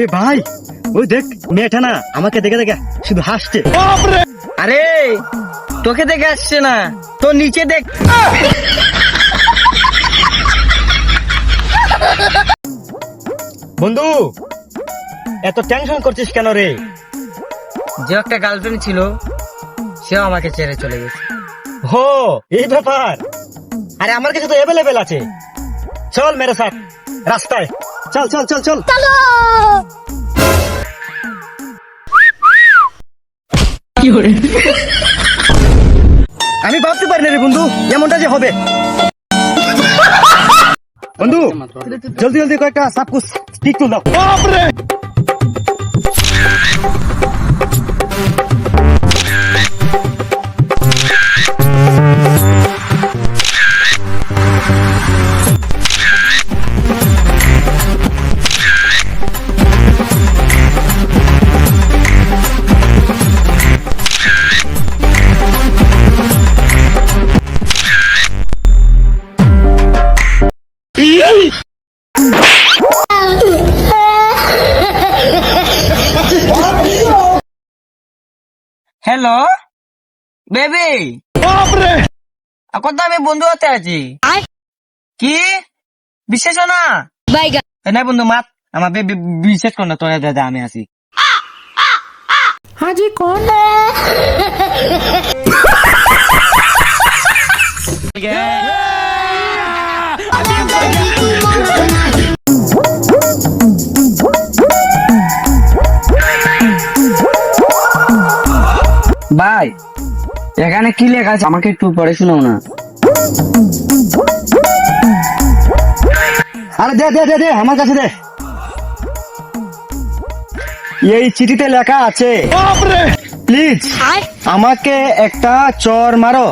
এ ভাই ওই দেখ মেয়েটা না আমাকে দেখে দেখে শুধু হাসছে। আরে তোকে দেখে আসছে না তো নিচে দেখ। বন্ধু এত টেনশন করছিস কেন রে? যে একটা গার্লফ্রেন্ড ছিল সেও আমাকে ছেড়ে চলে গেছে। হো এই ব্যাপার। আরে আমার কাছে তো অ্যাভেলেবেল আছে। চল মেরে সাথ রাস্তায়। চল চল চল চল। আমি ভাবতে পারি না রে বন্ধু এমনটা যে হবে। বন্ধু জলদি জলদি কয়েকটা সাপকুস স্টিক তুল দাও। হ্যালো বেবি এখন তো আমি বন্ধু হতে আছি? কি? বিশ্বাস না? বাইগা না বন্ধু মাত। আমার বেবি বিশ্বাস কর না তোর দাদা আমি আছি। ভাই এখানে কি লেখা আছে? আমাকে একটু পরে শোনাও না। আরে দে দে দে দে আমার কাছে দে। এই চিঠিতে লেখা আছে প্লিজ আমাকে একটা চর মারো।